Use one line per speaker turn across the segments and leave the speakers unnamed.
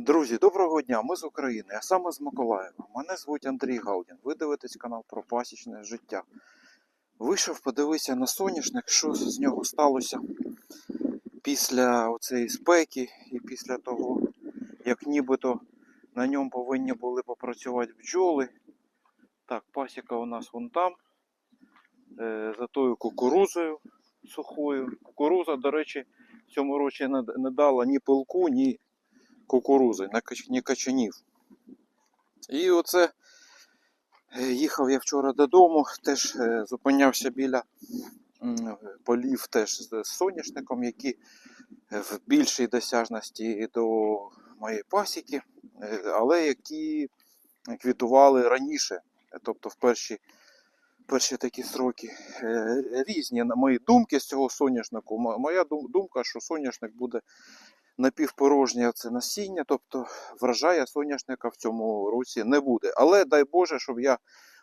Друзі, доброго дня! Ми з України, а саме з Миколаєва. Мене звуть Андрій Галдін. Ви дивитесь канал про пасічне життя. Вийшов, подивитися на соняшник, що з нього сталося після оцеї спеки і після того, як нібито на ньому повинні були попрацювати бджоли. Так, пасіка у нас вон там. Е, за тою кукурузою сухою. Кукуруза, до речі, в цьому році не дала ні пилку, ні кукурузи, ні качанів. І оце е, їхав я вчора додому, теж е, зупинявся біля полів теж з соняшником, які е, в більшій досяжності до моєї пасіки, але які квітували раніше, тобто в перші, перші такі сроки. Різні на мої думки з цього соняшнику. Моя думка, що соняшник буде напівпорожнє це насіння, тобто врожая соняшника в цьому році не буде. Але дай Боже, щоб я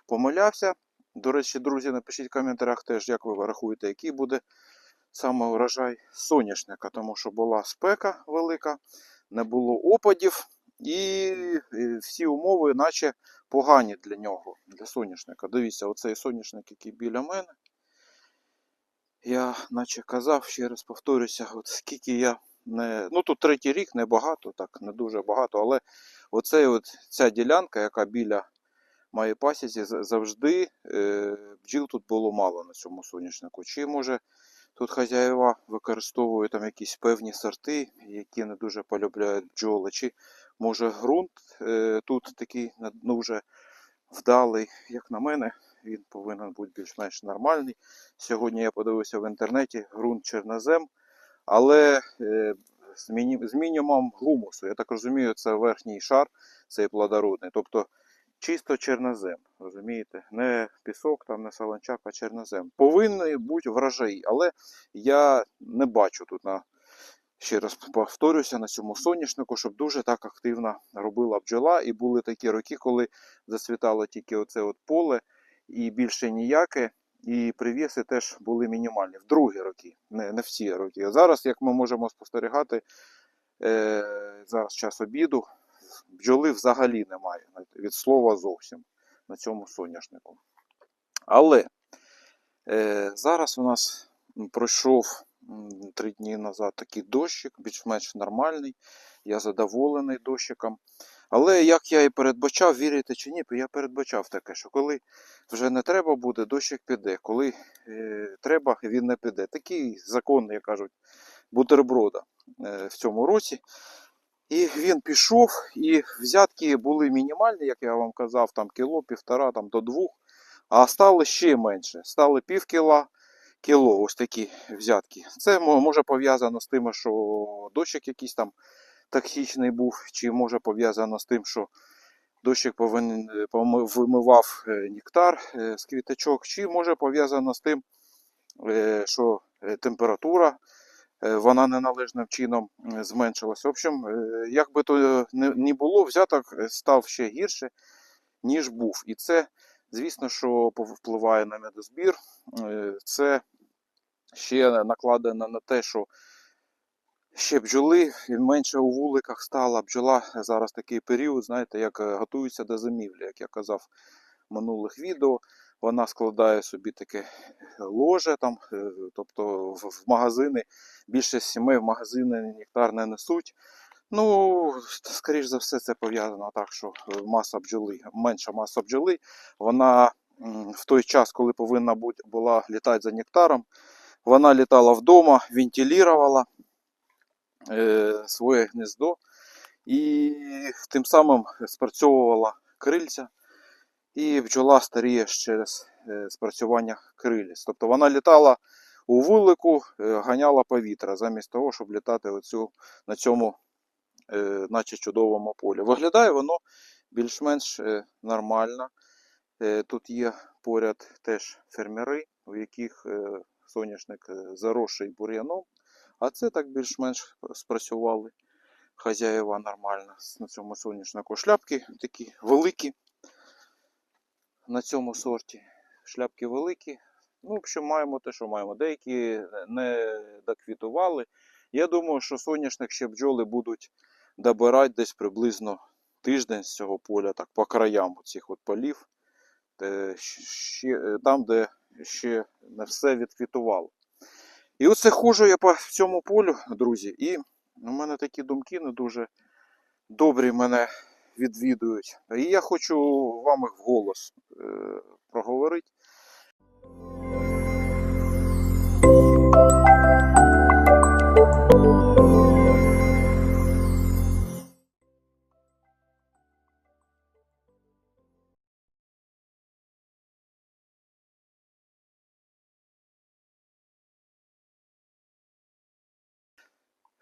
помилявся. До речі, друзі, напишіть в коментарях теж, як ви рахуєте, який буде саме врожай соняшника, тому що була спека велика, не було опадів, і всі умови, наче погані для нього, для соняшника. Дивіться, оцей соняшник, який біля мене. Я наче казав, ще раз повторюся, от скільки я не. Ну тут третій рік небагато, так, не дуже багато, але оцей от, ця ділянка, яка біля моєї пасіці, завжди е, бджіл тут було мало на цьому соняшнику. Чи може тут хазяїва використовують там якісь певні сорти, які не дуже полюбляють бджоли, чи може ґрунт е, тут такий не дуже вдалий, як на мене, він повинен бути більш-менш нормальний. Сьогодні я подивився в інтернеті ґрунт чорнозем, але е, з, міні, з мінімумом гумусу. Я так розумію, це верхній шар, цей плодородний. Тобто чисто чорнозем. Розумієте? Не пісок, там, не саланчак, а чорнозем. Повинні бути врожаї, але я не бачу тут на. Ще раз повторюся на цьому соняшнику, щоб дуже так активно робила бджола. І були такі роки, коли зацвітало тільки оце от поле і більше ніяке. І привіси теж були мінімальні в другі роки, не, не в ці роки. А зараз, як ми можемо спостерігати, е, зараз час обіду, бджоли взагалі немає від слова зовсім на цьому соняшнику. Але е, зараз у нас пройшов три дні назад такий дощик, більш-менш нормальний. Я задоволений дощиком. Але як я і передбачав, вірите чи ні, я передбачав таке, що коли вже не треба буде, дощик піде. Коли е, треба, він не піде. Такий закон, як кажуть, бутерброда е, в цьому році. І він пішов, і взятки були мінімальні, як я вам казав, там кіло, півтора, там до двох, а стали ще менше. Стали пів кіла, кіло, ось такі взятки. Це може пов'язано з тим, що дощик якийсь там токсичний був, чи може пов'язано з тим, що дощик повинен е, вимивав е, нектар е, з квіточок, чи може пов'язано з тим, що температура вона неналежним чином зменшилась. В общем, як би то не було, взяток став ще гірше, ніж був. І це, звісно, що впливає на медозбір. Це ще накладено на те, що ще бджоли і менше у вуликах стало. Бджола зараз такий період, знаєте, як е, готується до зимівлі, як я казав в минулих відео. Вона складає собі таке ложе, там, е, тобто в магазини, більше сімей в магазини нектар не несуть. Ну, скоріш за все, це пов'язано так, що е, маса бджоли, менша маса бджоли, вона в той час, коли повинна була літати за нектаром, вона літала вдома, вентилювала е, своє гніздо і тим самим спрацьовувала крильця, і бджола старіє через е, спрацювання крилець. Тобто вона літала у вулику, е, ганяла повітря, замість того, щоб літати оцю, на цьому, е, наче чудовому полі. Виглядає воно більш-менш е, нормально. Е, Тут є поряд теж фермери, у яких е, соняшник е, заросший бур'яном. А це так більш-менш спрацювали хазяїва нормально на цьому соняшнику. Шляпки такі великі на цьому сорті. Шляпки великі. Ну, общем, маємо те, що маємо. Деякі не доквітували. Я думаю, що соняшник ще бджоли будуть добирати десь приблизно тиждень з цього поля, так по краям цих от полів, е, там, де ще не все відквітувало. І оце хожу я по цьому полю, друзі, і у мене такі думки не дуже добрі мене відвідують. І я хочу вам їх вголос е, проговорити.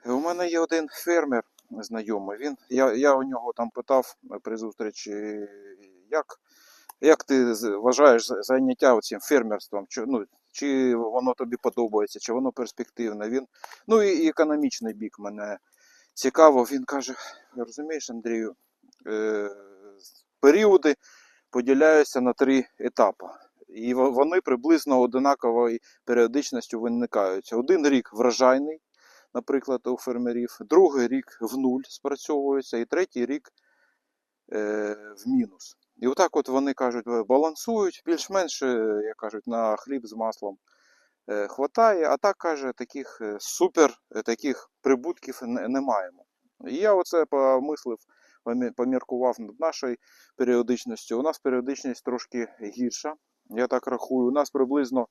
У мене є один фермер знайомий. Він, я, я у нього там питав при зустрічі, як, як ти вважаєш за- заняття цим фермерством? Чи, ну, чи воно тобі подобається, чи воно перспективне? Він, ну і, і економічний бік мене цікаво. Він каже: розумієш, Андрію, е, періоди поділяються на три етапи. І вони приблизно одинаковою періодичністю виникають. Один рік врожайний, наприклад, у фермерів, другий рік в нуль спрацьовується, і третій рік е, в мінус. І отак от вони кажуть, е, балансують, більш-менш, е, як кажуть, на хліб з маслом хватає, а так каже, таких супер таких прибутків не, не маємо. І я оце помислив, поміркував над нашою періодичністю. У нас періодичність трошки гірша. Я так рахую, у нас приблизно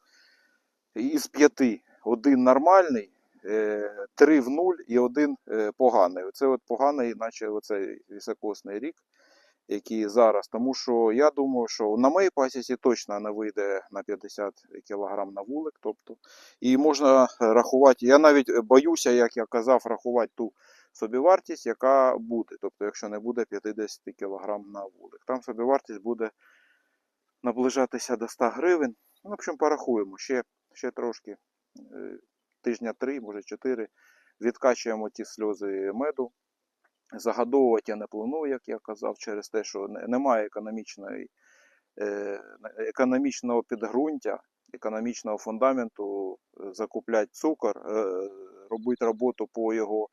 із п'яти один нормальний, е, три в нуль і один е, поганий. Це от поганий, наче оцей високосний рік, який зараз. Тому що я думаю, що на моїй пасіці точно не вийде на 50 кг на вулик. Тобто, і можна рахувати. Я навіть боюся, як я казав, рахувати ту собівартість, яка буде. Тобто, якщо не буде 50 кг на вулик. Там собівартість буде наближатися до 100 гривень. Ну, в общем, порахуємо. Ще, ще трошки е, тижня три, може чотири, відкачуємо ті сльози меду. Загадовувати я не планую, як я казав, через те, що немає економічної, е, економічного підґрунтя, економічного фундаменту е, закупляти цукор, е, робити роботу по його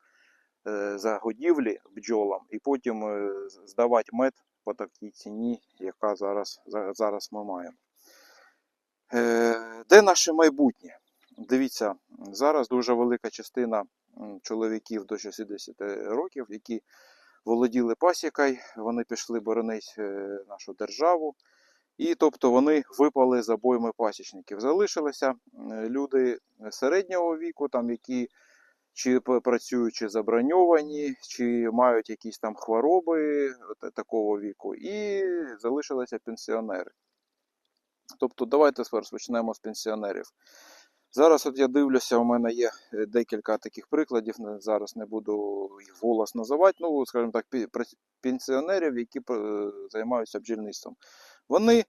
загодівлі бджолам і потім здавати мед по такій ціні, яка зараз, зараз ми маємо. Де наше майбутнє? Дивіться, зараз дуже велика частина чоловіків до 60 років, які володіли пасікою, вони пішли боронити е, нашу державу. І тобто вони випали з обойми пасічників. Залишилися люди середнього віку, там, які чи п- працюють, чи заброньовані, чи мають якісь там хвороби такого віку, і залишилися пенсіонери. Тобто, давайте спершу почнемо з пенсіонерів. Зараз от я дивлюся, у мене є е, декілька таких прикладів. Зараз не буду їх голос називати. Ну, скажімо так, пенсіонерів, які е, займаються бджільництвом. Вони,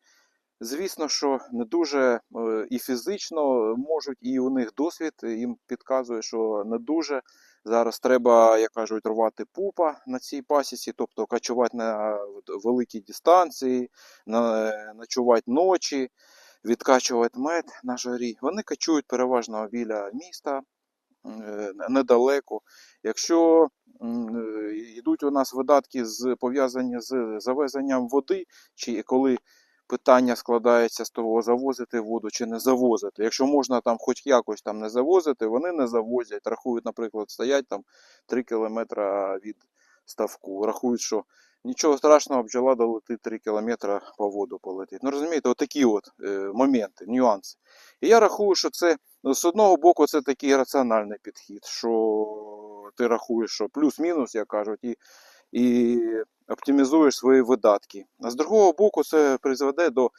звісно, що не дуже е, і фізично можуть, і у них досвід їм підказує, що не дуже. Зараз треба, як кажуть, рвати пупа на цій пасіці, тобто качувати на великій дистанції, ночувати ночі відкачувати мед на жарі. Вони качують переважно біля міста е, недалеко. Якщо е, йдуть у нас видатки з, пов'язані з завезенням води, чи коли питання складається з того, завозити воду чи не завозити. Якщо можна там хоч якось там не завозити, вони не завозять. Рахують, наприклад, стоять там 3 кілометри від ставку. Рахують, що Нічого страшного, бджола долетить 3 кілометри по воду полетить. Ну розумієте, отакі от е, моменти, нюанси. І я рахую, що це ну, з одного боку це такий раціональний підхід, що ти рахуєш, що плюс-мінус, як кажуть, і, і оптимізуєш свої видатки. А з другого боку, це призведе до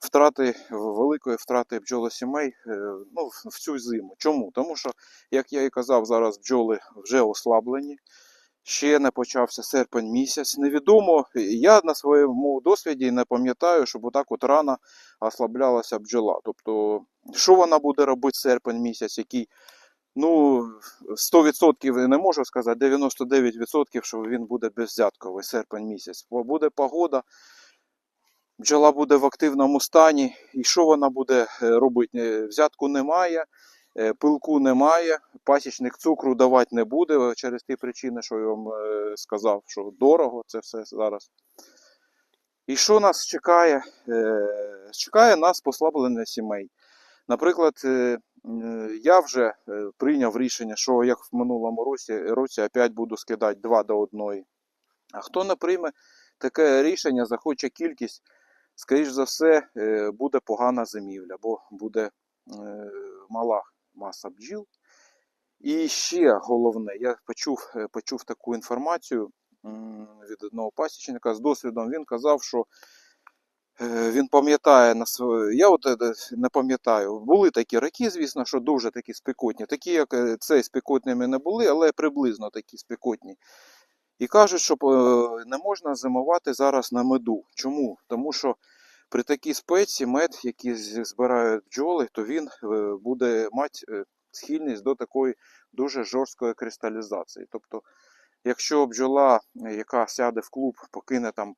втрати великої втрати бджолосімей е, ну, в цю зиму. Чому? Тому що, як я і казав, зараз бджоли вже ослаблені. Ще не почався серпень місяць. Невідомо. Я на своєму досвіді не пам'ятаю, щоб отак от рано ослаблялася бджола. Тобто, що вона буде робити серпень місяць, який, ну, 100% не можу сказати, 99%, що він буде безвзятковий серпень місяць. Бо буде погода, бджола буде в активному стані, і що вона буде е, робити? Е, Взятку немає. Е, Пилку немає, пасічник цукру давати не буде е, через ті причини, що я вам е, сказав, що дорого це все зараз. І що нас чекає? Чекає нас послаблення сімей. Наприклад, я вже прийняв рішення, що як в минулому році, році опять буду скидати 2 до 1. А хто не прийме таке рішення, захоче кількість, скоріш за все, буде погана зимівля, бо буде мала маса бджіл. І ще головне, я почув, е, почув таку інформацію від одного пасічника з досвідом. Він казав, що е, він пам'ятає на своє. Я от е, не пам'ятаю. Були такі роки, звісно, що дуже такі спекотні. Такі, як цей спекотними не були, але приблизно такі спекотні. І кажуть, що не можна зимувати зараз на меду. Чому? Тому що при такій спеці мед, який збирають бджоли, то він е, буде мати е, схильність до такої дуже жорсткої кристалізації. Тобто, якщо бджола, е, яка сяде в клуб, покине там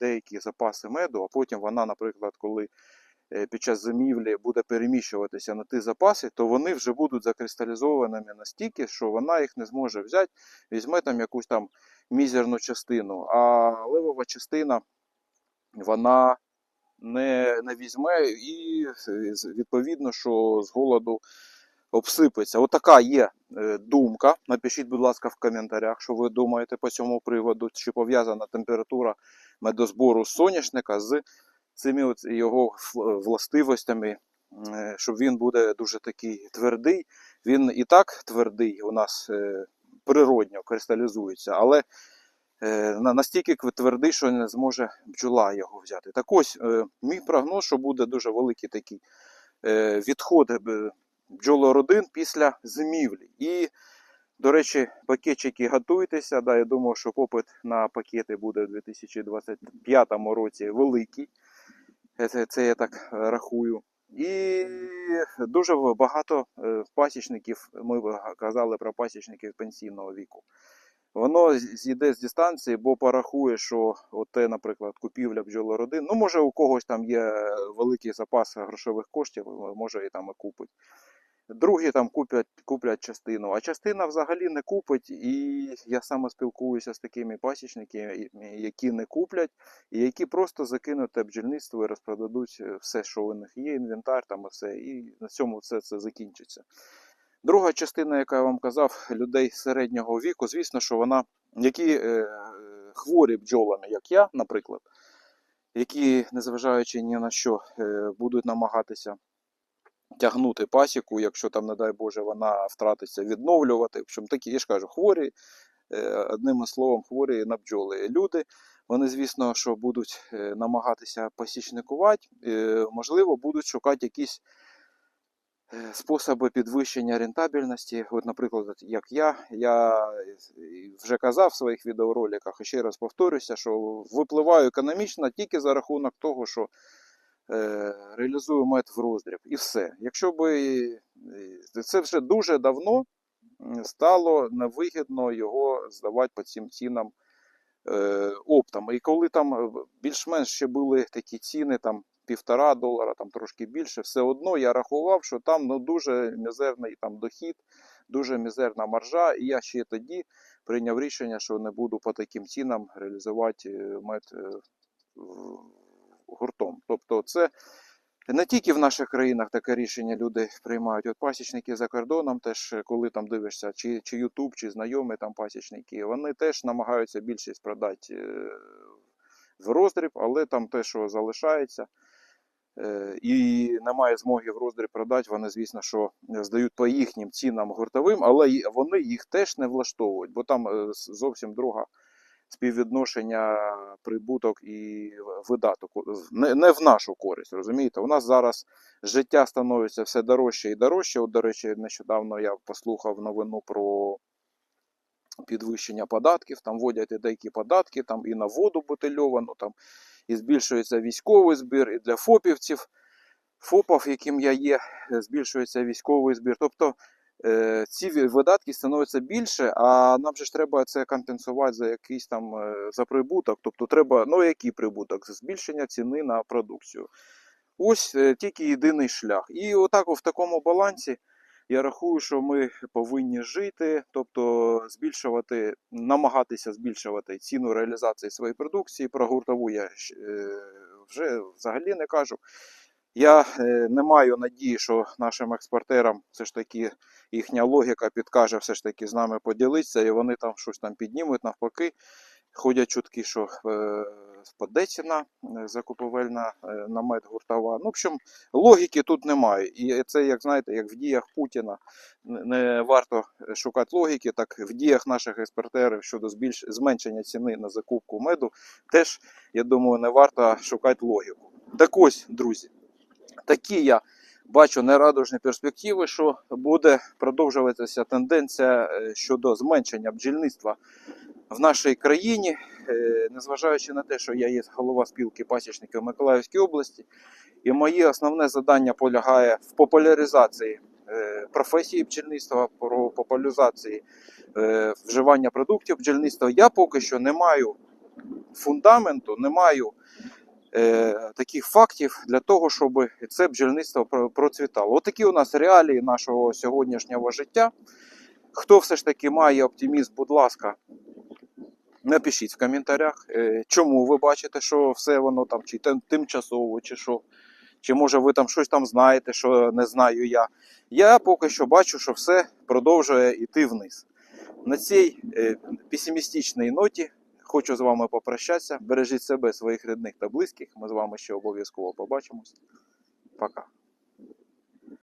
деякі запаси меду, а потім вона, наприклад, коли під час зимівлі буде переміщуватися на ті запаси, то вони вже будуть закристалізованими настільки, що вона їх не зможе взяти, візьме там якусь там мізерну частину. А левова частина, вона не, не візьме і відповідно, що з голоду обсипеться. Отака є е, думка. Напишіть, будь ласка, в коментарях, що ви думаєте по цьому приводу, чи пов'язана температура медозбору соняшника з цими його властивостями, е, що він буде дуже такий твердий. Він і так твердий у нас е, природньо кристалізується, але настільки твердий, що не зможе бджола його взяти. Так ось, е, мій прогноз, що буде дуже великий такий е, відход е, бджолородин після зимівлі. І, до речі, пакетчики готуйтеся. Да, я думаю, що попит на пакети буде в 2025 році великий. Е, Це, це я так е, рахую. І дуже багато е, пасічників, ми казали про пасічників пенсійного віку. Воно зійде з дистанції, бо порахує, що от те, наприклад, купівля бджолородин. Ну, може, у когось там є великий запас грошових коштів, може і там і купить. Другі там куплять, куплять частину, а частина взагалі не купить. І я саме спілкуюся з такими пасічниками, які не куплять, і які просто закинуть бджільництво і розпродадуть е, все, що у них є, інвентар там і все. І на цьому все це закінчиться. Друга частина, яка я вам казав, людей середнього віку, звісно, що вона, які е, хворі бджолами, як я, наприклад, які, незважаючи ні на що, е, будуть намагатися тягнути пасіку, якщо там, не дай Боже, вона втратиться, відновлювати. В общем, такі, я ж кажу, хворі, е, одним словом, хворі на бджоли. Люди, вони, звісно, що будуть намагатися пасічникувати, можливо, будуть шукати якісь способи підвищення рентабельності. От, наприклад, як я, я вже казав в своїх відеороликах, і ще раз повторюся, що випливаю економічно тільки за рахунок того, що е, реалізую мед в роздріб. І все. Якщо би е, це вже дуже давно стало невигідно його здавати по цим цінам е, оптом. І коли там е, більш-менш ще були такі ціни, там півтора долара, там трошки більше, все одно я рахував, що там ну, дуже мізерний там дохід, дуже мізерна маржа, і я ще тоді прийняв рішення, що не буду по таким цінам реалізувати е, мед е, гуртом. Тобто, це не тільки в наших країнах таке рішення люди приймають. От пасічники за кордоном, теж е, коли там дивишся, чи, чи YouTube, чи знайомі там пасічники, вони теж намагаються більшість продати в роздріб, але там те, що залишається, і немає змоги в роздріб продати, вони, звісно, що здають по їхнім цінам гуртовим, але вони їх теж не влаштовують, бо там е, зовсім друга співвідношення прибуток і видаток не, не в нашу користь. Розумієте, у нас зараз життя становиться все дорожче і дорожче. От, до речі, нещодавно я послухав новину про підвищення податків. Там вводять і деякі податки, там і на воду бутильовану, там і збільшується військовий збір, і для ФОПівців, ФОПів, яким я є, збільшується військовий збір. Тобто е, ці видатки становляться більше, а нам же ж треба це компенсувати за якийсь там е, за прибуток. Тобто треба, ну який прибуток? Збільшення ціни на продукцію. Ось е, тільки єдиний шлях. І отак в такому балансі Я рахую, що ми повинні жити, тобто збільшувати, намагатися збільшувати ціну реалізації своєї продукції. Про гуртову я е, вже взагалі не кажу. Я е, не маю надії, що нашим експортерам все ж таки їхня логіка підкаже все ж таки з нами поділитися, і вони там щось там піднімуть навпаки. Ходять чутки, що е, впаде ціна е, закупівельна е, на мед гуртова. Ну, в общем, логіки тут немає. І це, як знаєте, як в діях Путіна не- варто шукати логіки, так в діях наших експортерів щодо збільш... зменшення ціни на закупку меду, теж, я думаю, не варто шукати логіку. Так ось, друзі, такі я бачу нерадужні перспективи, що буде продовжуватися тенденція е, щодо зменшення бджільництва в нашій країні, Е, незважаючи на те, що я є голова спілки пасічників Миколаївської області, і моє основне завдання полягає в популяризації е, професії бджільництва, про популяризації е, вживання продуктів бджільництва. Я поки що не маю фундаменту, не маю таких фактів для того, щоб це бджільництво процвітало. Отакі у нас реалії нашого сьогоднішнього життя. Хто все ж таки має оптимізм, будь ласка, напишіть в коментарях, е, чому ви бачите, що все воно там чи тимчасово, чи що. Чи може ви там щось там знаєте, що не знаю я. Я поки що бачу, що все продовжує йти вниз. На цій е, песимістичній ноті хочу з вами попрощатися. Бережіть себе, своїх рідних та близьких. Ми з вами ще обов'язково побачимось. Пока.